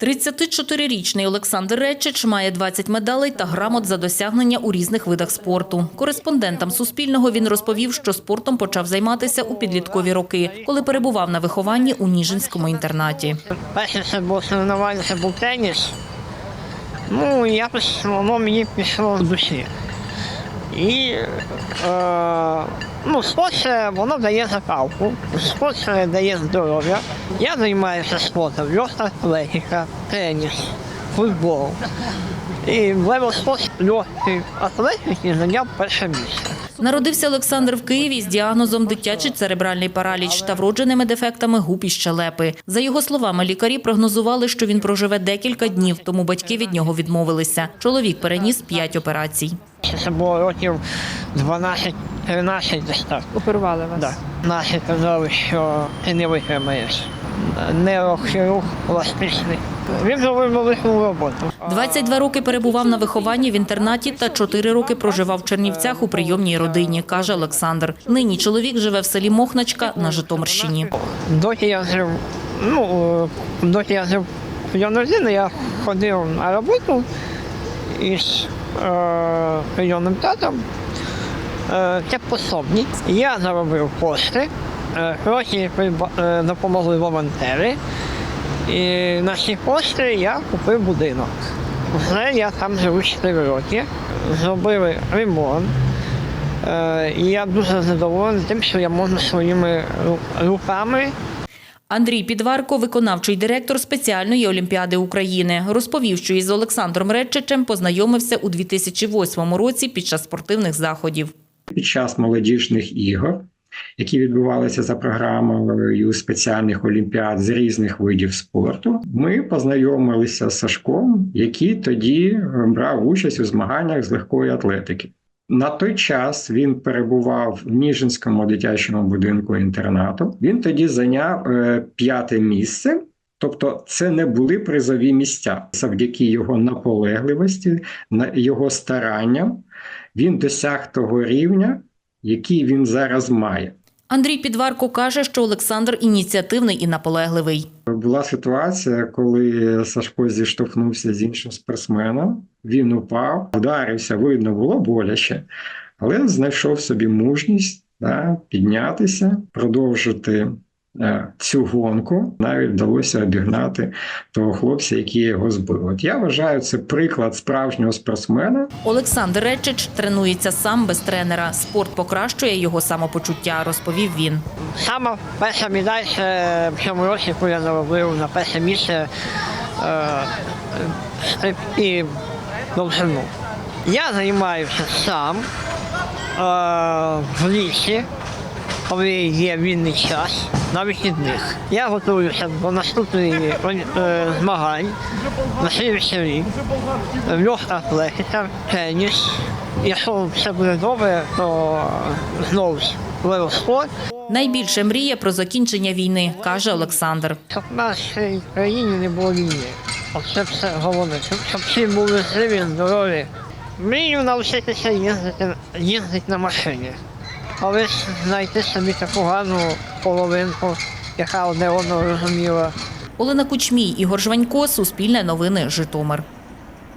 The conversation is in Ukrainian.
34-річний Олександр Речич має 20 медалей та грамот за досягнення у різних видах спорту. Кореспондентам Суспільного він розповів, що спортом почав займатися у підліткові роки, коли перебував на вихованні у Ніжинському інтернаті. Перше це був соревнування, це був теніс. Ну, я якось воно мені пішло в душі. І е, ну, спорт воно дає закалку, спорт дає здоров'я. Я займаюся спортом, легка атлетика, теніс, футбол. І в левел спорт легкий атлетики зайняв перше місце. Народився Олександр в Києві з діагнозом дитячий церебральний параліч та вродженими дефектами губ і щелепи. За його словами, лікарі прогнозували, що він проживе декілька днів, тому батьки від нього відмовилися. Чоловік переніс п'ять операцій. Це було років 12-13 десь так. Оперували вас? Да. Наші казали, що ти не витримаєш. Нейрохірург пластичний. Він зробив велику роботу. 22 роки перебував на вихованні в інтернаті та 4 роки проживав в Чернівцях у прийомній родині, каже Олександр. Нині чоловік живе в селі Мохначка на Житомирщині. Доки я жив, ну, доки я жив в прийомну я ходив на роботу із е, прийомним татом. Е, це пособні. Я заробив кошти, е, гроші допомогли волонтери. І на ці кошти я купив будинок. Вже я там живу 4 роки, зробили ремонт. І я дуже задоволений тим, що я можу своїми руками Андрій Підварко, виконавчий директор спеціальної олімпіади України, розповів, що із Олександром Редчичем познайомився у 2008 році під час спортивних заходів. під час молодіжних ігор, які відбувалися за програмою спеціальних олімпіад з різних видів спорту, ми познайомилися з Сашком, який тоді брав участь у змаганнях з легкої атлетики. На той час він перебував в Ніжинському дитячому будинку інтернату. Він тоді зайняв е, п'яте місце. Тобто це не були призові місця. Завдяки його наполегливості, на його старанням, він досяг того рівня, який він зараз має. Андрій Підварко каже, що Олександр ініціативний і наполегливий. Була ситуація, коли Сашко зіштовхнувся з іншим спортсменом. Він упав, вдарився, видно, було боляче, але знайшов собі мужність да, піднятися, продовжити цю гонку. Навіть вдалося обігнати того хлопця, який його збив. От я вважаю, це приклад справжнього спортсмена, Олександр Редчич тренується сам без тренера. Спорт покращує його самопочуття, розповів він. Саме перша медаль в цьому році, яку я заробив на перше місце е, стрибки довжину. Я займаюся сам е, в лісі, коли є вільний час на вихідних. Я готуюся до наступної е, змагань на слідчий рік. Легка атлетика, теніс. Якщо все буде добре, то знову ж велоспорт. Найбільше мріє про закінчення війни, каже Олександр. Щоб в нашій країні не було війни. Оце все головне. Щоб, щоб всі були живі, здорові. Мрію навчитися їздити, їздити на машині. Колись знайти собі таку гарну половинку, яка одне одного розуміла. Олена Кучмій, Ігор Жванько, Суспільне новини, Житомир.